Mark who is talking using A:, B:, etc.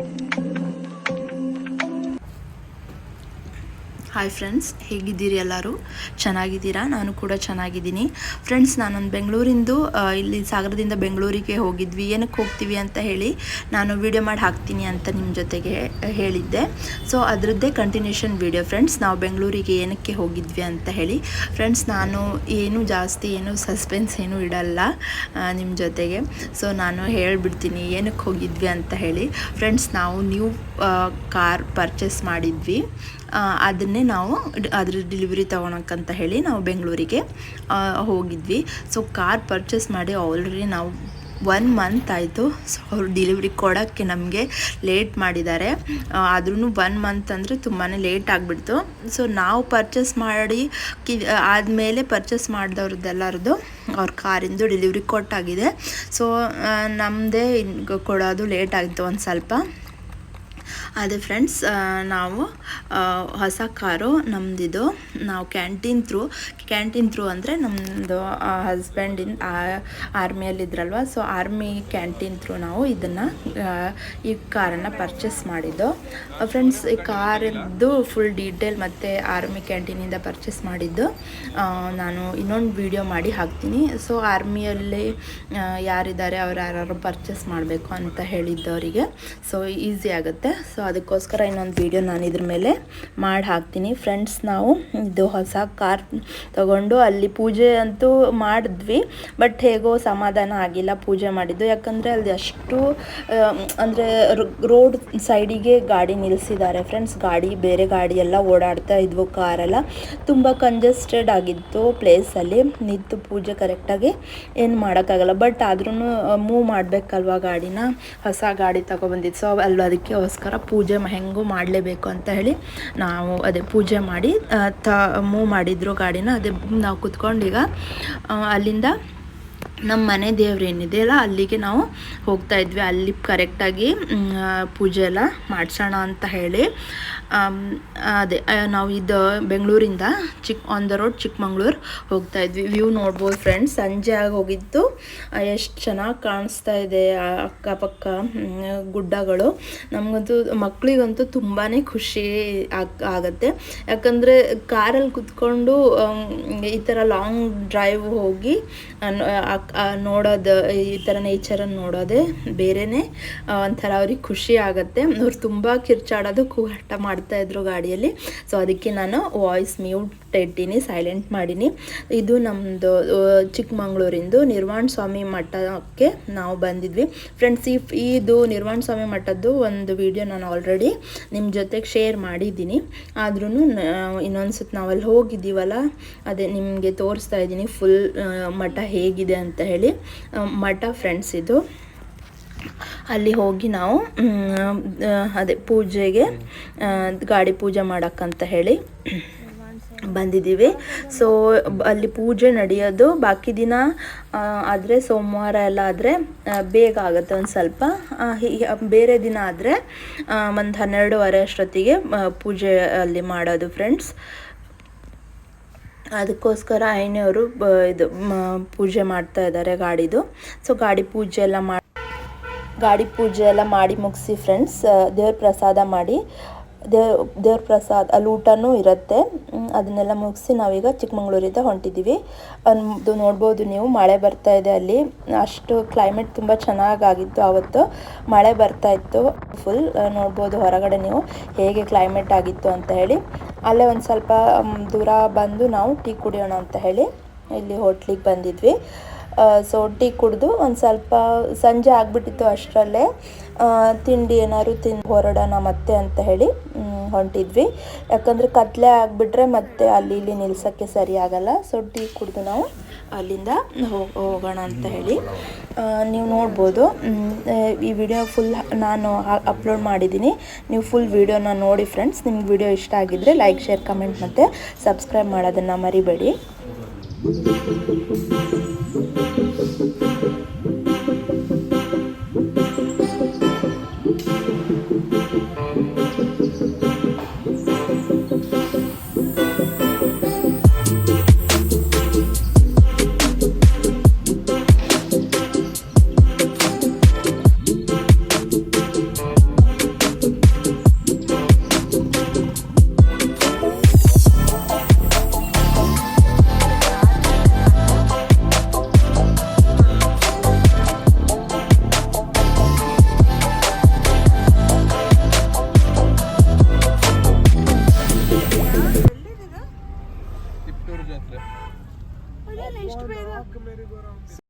A: Mm-hmm. Hi friends ಹೇಗಿದ್ದೀರಿ ಎಲ್ಲರೂ? ಚೆನ್ನಾಗಿದ್ದೀರಾ? ನಾನು ಕೂಡ ಚೆನ್ನಾಗಿದ್ದೀನಿ. ಫ್ರೆಂಡ್ಸ್ ನಾನೊಂದು ಬೆಂಗಳೂರಿಂದು ಇಲ್ಲಿ ಸಾಗರದಿಂದ ಬೆಂಗಳೂರಿಗೆ ಹೋಗಿದ್ವಿ. ಏನಕ್ಕೆ ಹೋಗ್ತೀವಿ ಅಂತ ಹೇಳಿ ನಾನು ವಿಡಿಯೋ ಮಾಡಿ ಹಾಕ್ತೀನಿ ಅಂತ ನಿಮ್ಮ ಜೊತೆಗೆ ಹೇಳಿದ್ದೆ. ಸೊ ಅದರದ್ದೇ ಕಂಟಿನ್ಯೂಷನ್ ವಿಡಿಯೋ ಫ್ರೆಂಡ್ಸ್ ನಾವು ಬೆಂಗಳೂರಿಗೆ ಏನಕ್ಕೆ ಹೋಗಿದ್ವಿ ಅಂತ ಹೇಳಿ. ಫ್ರೆಂಡ್ಸ್ ನಾನು ಏನು ಜಾಸ್ತಿ ಏನು ಸಸ್ಪೆನ್ಸ್ ಏನು ಇಡಲ್ಲ ನಿಮ್ಮ ಜೊತೆಗೆ. ಸೊ ನಾನು ಹೇಳಿಬಿಡ್ತೀನಿ ಏನಕ್ಕೆ ಹೋಗಿದ್ವಿ ಅಂತ ಹೇಳಿ. ಫ್ರೆಂಡ್ಸ್ ನಾವು ನ್ಯೂ ಕಾರ್ ಪರ್ಚೇಸ್ ಮಾಡಿದ್ವಿ. ಅದನ್ನೇ ನಾವು ಅದ್ರ ಡೆಲಿವರಿ ತೊಗೊಳಕ್ಕಂತ ಹೇಳಿ ನಾವು ಬೆಂಗಳೂರಿಗೆ ಹೋಗಿದ್ವಿ. ಸೊ ಕಾರ್ ಪರ್ಚೇಸ್ ಮಾಡಿ ಆಲ್ರೆಡಿ ನಾವು ಒನ್ ಮಂತ್ ಆಯಿತು. ಸೊ ಅವ್ರು ಡೆಲಿವರಿ ಕೊಡೋಕ್ಕೆ ನಮಗೆ ಲೇಟ್ ಮಾಡಿದ್ದಾರೆ. ಆದ್ರೂ ಒನ್ ಮಂತ್ ಅಂದರೆ ತುಂಬಾ ಲೇಟ್ ಆಗಿಬಿಡ್ತು. ಸೊ ನಾವು ಪರ್ಚೇಸ್ ಮಾಡಿ, ಕಿ, ಆದಮೇಲೆ ಪರ್ಚೇಸ್ ಮಾಡಿದವ್ರದ್ದೆಲ್ಲರದ್ದು ಅವ್ರ ಕಾರಿಂದು ಡೆಲಿವರಿ ಕೊಟ್ಟಾಗಿದೆ. ಸೊ ನಮ್ಮದೇ ಕೊಡೋದು ಲೇಟ್ ಆಗಿತ್ತು ಒಂದು ಸ್ವಲ್ಪ. ಅದೇ ಫ್ರೆಂಡ್ಸ್ ನಾವು ಹೊಸ ಕಾರು ನಮ್ಮದಿದು ನಾವು ಕ್ಯಾಂಟೀನ್ ಥ್ರೂ ಕ್ಯಾಂಟೀನ್ ಥ್ರೂ ಅಂದರೆ ನಮ್ಮದು ಹಸ್ಬೆಂಡಿನ ಆರ್ಮಿಯಲ್ಲಿದ್ರಲ್ವ ಸೊ ಆರ್ಮಿ ಕ್ಯಾಂಟೀನ್ ಥ್ರೂ ನಾವು ಇದನ್ನು ಈ ಕಾರನ್ನು ಪರ್ಚೇಸ್ ಮಾಡಿದ್ದು. ಫ್ರೆಂಡ್ಸ್ ಈ ಕಾರಿದ್ದು ಫುಲ್ ಡೀಟೇಲ್ ಮತ್ತು ಆರ್ಮಿ ಕ್ಯಾಂಟೀನಿಂದ ಪರ್ಚೇಸ್ ಮಾಡಿದ್ದು. ನಾನು ಇನ್ನೊಂದು ವಿಡಿಯೋ ಮಾಡಿ ಹಾಕ್ತೀನಿ. ಸೊ ಆರ್ಮಿಯಲ್ಲಿ ಯಾರಿದ್ದಾರೆ, ಅವ್ರು ಯಾರು ಪರ್ಚೇಸ್ ಮಾಡಬೇಕು ಅಂತ ಹೇಳಿದ್ದವರಿಗೆ. ಸೊ ಈಸಿ ಆಗುತ್ತೆ. ಸೊ ಅದಕ್ಕೋಸ್ಕರ ಇನ್ನೊಂದು ವಿಡಿಯೋ ನಾನು ಇದ್ರ ಮೇಲೆ ಮಾಡಿ ಹಾಕ್ತೀನಿ. ಫ್ರೆಂಡ್ಸ್ ನಾವು ಇದು ಹೊಸ ಕಾರ್ ತಗೊಂಡು ಅಲ್ಲಿ ಪೂಜೆ ಅಂತೂ ಮಾಡಿದ್ವಿ ಬಟ್ ಹೇಗೋ ಸಮಾಧಾನ ಆಗಿಲ್ಲ ಪೂಜೆ ಮಾಡಿದ್ದು. ಯಾಕಂದರೆ ಅಲ್ಲಿ ಅಷ್ಟು ಅಂದರೆ ರೋಡ್ ಸೈಡಿಗೆ ಗಾಡಿ ನಿಲ್ಲಿಸಿದ್ದಾರೆ ಫ್ರೆಂಡ್ಸ್ ಗಾಡಿ, ಬೇರೆ ಗಾಡಿ ಎಲ್ಲ ಓಡಾಡ್ತಾ ಇದ್ವು ಕಾರೆಲ್ಲ ತುಂಬ ಕಂಜೆಸ್ಟೆಡ್ ಆಗಿತ್ತು ಪ್ಲೇಸಲ್ಲಿ ನಿಂತು ಪೂಜೆ ಕರೆಕ್ಟಾಗಿ ಏನು ಮಾಡೋಕ್ಕಾಗಲ್ಲ. ಬಟ್ ಆದ್ರೂ ಮೂವ್ ಮಾಡಬೇಕಲ್ವ ಗಾಡಿನ? ಹೊಸ ಗಾಡಿ ತಗೊಬಂದಿತ್ತು ಸೊ ಅಲ್ಲ ಅದಕ್ಕೋಸ್ಕರ ಪೂಜೆ ಹೆಂಗೂ ಮಾಡಲೇಬೇಕು ಅಂತ ಹೇಳಿ ನಾವು ಅದೇ ಪೂಜೆ ಮಾಡಿ ತ ಮೂವ್ ಮಾಡಿದ್ರು ಗಾಡಿನ, ಅದೇ ನಾವು ಕುತ್ಕೊಂಡೀಗ ಅಲ್ಲಿಂದ ನಮ್ಮ ಮನೆ ದೇವ್ರು ಏನಿದೆಯಲ್ಲ ಅಲ್ಲಿಗೆ ನಾವು ಹೋಗ್ತಾ ಇದ್ವಿ. ಅಲ್ಲಿ ಕರೆಕ್ಟಾಗಿ ಪೂಜೆ ಎಲ್ಲ ಮಾಡಿಸೋಣ ಅಂತ ಹೇಳಿ. ಅದೇ ನಾವು ಇದು ಬೆಂಗಳೂರಿಂದ chick on the road Chikkamagaluru ಹೋಗ್ತಾ ಇದ್ವಿ. ವ್ಯೂ ನೋಡ್ಬೋದು ಫ್ರೆಂಡ್ಸ್ ಸಂಜೆ ಆಗಿ ಹೋಗಿದ್ದು. ಎಷ್ಟು ಚೆನ್ನಾಗಿ ಕಾಣಿಸ್ತಾ ಇದೆ ಅಕ್ಕಪಕ್ಕ ಗುಡ್ಡಗಳು. ನಮಗಂತೂ ಮಕ್ಕಳಿಗಂತೂ ತುಂಬಾ ಖುಷಿ ಆಗ್, ಆಗುತ್ತೆ. ಯಾಕಂದರೆ ಕಾರಲ್ಲಿ ಕುತ್ಕೊಂಡು ಈ ಥರ ಲಾಂಗ್ ಡ್ರೈವ್ ಹೋಗಿ ನೋಡೋದು ಈ ಥರ ನೇಚರನ್ನು ನೋಡೋದೇ ಬೇರೆನೇ. ಆ, ಒಂಥರ ಅವ್ರಿಗೆ ಖುಷಿ ಆಗುತ್ತೆ. ಅವ್ರು ತುಂಬ ಕಿರ್ಚಾಡೋದು ಕೂಗಾಟ ಮಾಡ್ತಾಯಿದ್ರು ಗಾಡಿಯಲ್ಲಿ. ಸೊ ಅದಕ್ಕೆ ನಾನು ವಾಯ್ಸ್ ಮ್ಯೂಟ್ ಇಟ್ಟೀನಿ ಸೈಲೆಂಟ್ ಮಾಡೀನಿ. ಇದು ನಮ್ಮದು ಚಿಕ್ಕಮಂಗ್ಳೂರಿಂದು ನಿರ್ವಾಣ ಸ್ವಾಮಿ ಮಠಕ್ಕೆ ನಾವು ಬಂದಿದ್ವಿ. ಫ್ರೆಂಡ್ಸ್ ಈ, ಇದು ನಿರ್ವಾಣ ಸ್ವಾಮಿ ಮಠದ್ದು ಒಂದು ವಿಡಿಯೋ ನಾನು ಆಲ್ರೆಡಿ ನಿಮ್ಮ ಜೊತೆಗೆ ಶೇರ್ ಮಾಡಿದ್ದೀನಿ. ಆದ್ರೂ ಇನ್ನೊಂದು ಸತಿ ನಾವಲ್ಲಿ ಹೋಗಿದ್ದೀವಲ್ಲ, ಅದೇ ನಿಮಗೆ ತೋರಿಸ್ತಾ ಇದ್ದೀನಿ ಫುಲ್ ಮಠ ಹೇಗಿದೆ ಅಂತ ಹೇಳಿ. ಮಠ ಫ್ರೆಂಡ್ಸ್ ಇದು. ಅಲ್ಲಿ ಹೋಗಿ ನಾವು ಅದೇ ಪೂಜೆಗೆ ಗಾಡಿ ಪೂಜೆ ಮಾಡೋಕ್ಕಂತ ಹೇಳಿ. ಬಂದಿದ್ದೀವಿ. ಸೊ ಅಲ್ಲಿ ಪೂಜೆ ನಡೆಯೋದು ಬಾಕಿ ದಿನ ಆದರೆ ಸೋಮವಾರ ಎಲ್ಲ ಆದರೆ ಬೇಗ ಆಗುತ್ತೆ ಒಂದು ಸ್ವಲ್ಪ. ಬೇರೆ ದಿನ ಆದರೆ ಒಂದು ಹನ್ನೆರಡುವರೆ ಅಷ್ಟೊತ್ತಿಗೆ ಪೂಜೆ ಅಲ್ಲಿ ಮಾಡೋದು ಫ್ರೆಂಡ್ಸ್ ಅದಕ್ಕೋಸ್ಕರ ಐನೆಯವರು ಇದು ಪೂಜೆ ಮಾಡ್ತಾ ಇದ್ದಾರೆ ಗಾಡಿದು. ಸೊ ಗಾಡಿ ಪೂಜೆ ಎಲ್ಲ ಮಾಡಿ ಗಾಡಿ ಪೂಜೆ ಎಲ್ಲ ಮಾಡಿ ಮುಗಿಸಿ ಫ್ರೆಂಡ್ಸ್ ದೇವ್ರ ಪ್ರಸಾದ ಮಾಡಿ ದೇವ್ ದೇವ್ರ ಪ್ರಸಾದ ಅಲ್ಲಿ ಊಟನೂ ಇರುತ್ತೆ ಅದನ್ನೆಲ್ಲ ಮುಗಿಸಿ ನಾವೀಗ ಚಿಕ್ಕಮಂಗ್ಳೂರಿಂದ ಹೊಂಟಿದ್ದೀವಿ ಅದು ನೋಡ್ಬೋದು ನೀವು, ಮಳೆ ಬರ್ತಾ ಇದೆ ಅಲ್ಲಿ. ಅಷ್ಟು ಕ್ಲೈಮೇಟ್ ತುಂಬ ಚೆನ್ನಾಗಾಗಿತ್ತು ಆವತ್ತು. ಮಳೆ ಬರ್ತಾ ಇತ್ತು ಫುಲ್ ನೋಡ್ಬೋದು ಹೊರಗಡೆ ನೀವು ಹೇಗೆ ಕ್ಲೈಮೇಟ್ ಆಗಿತ್ತು ಅಂತ ಹೇಳಿ. ಅಲ್ಲೇ ಒಂದು ಸ್ವಲ್ಪ ದೂರ ಬಂದು ನಾವು ಟೀ ಕುಡಿಯೋಣ ಅಂತ ಹೇಳಿ ಇಲ್ಲಿ ಹೋಟ್ಲಿಗೆ ಬಂದಿದ್ವಿ. ಸೊ ಟೀ ಕುಡಿದು ಒಂದು ಸ್ವಲ್ಪ ಸಂಜೆ ಆಗಿಬಿಟ್ಟಿತ್ತು ಅಷ್ಟರಲ್ಲೇ. ತಿಂಡಿ ಏನಾದ್ರು ತಿಂದು ಹೊರಡೋಣ ಮತ್ತೆ ಅಂತ ಹೇಳಿ ಹೊಂಟಿದ್ವಿ. ಯಾಕಂದರೆ ಕತ್ಲೆ ಆಗಿಬಿಟ್ರೆ ಮತ್ತೆ ಅಲ್ಲಿ ಇಲ್ಲಿ ನಿಲ್ಸೋಕ್ಕೆ ಸರಿ ಆಗಲ್ಲ. ಸೊ ಟೀ ಕುಡಿದು ನಾವು ಅಲ್ಲಿಂದ ಹೋಗ್- ಹೋಗೋಣ ಅಂತ ಹೇಳಿ. ನೀವು ನೋಡ್ಬೋದು ಈ ವಿಡಿಯೋ ಫುಲ್ ನಾನು ಅಪ್ಲೋಡ್ ಮಾಡಿದ್ದೀನಿ. ನೀವು ಫುಲ್ ವಿಡಿಯೋನ ನೋಡಿ ಫ್ರೆಂಡ್ಸ್, ನಿಮ್ಗೆ ವಿಡಿಯೋ ಇಷ್ಟ ಆಗಿದ್ದರೆ ಲೈಕ್, ಶೇರ್, ಕಮೆಂಟ್ ಮತ್ತು ಸಬ್ಸ್ಕ್ರೈಬ್ ಮಾಡೋದನ್ನು ಮರಿಬೇಡಿ. thank you.
B: ಕೊಟ್ಟೂರು ಜಾತ್ರೆ
A: ಎಷ್ಟು ಬೇಗ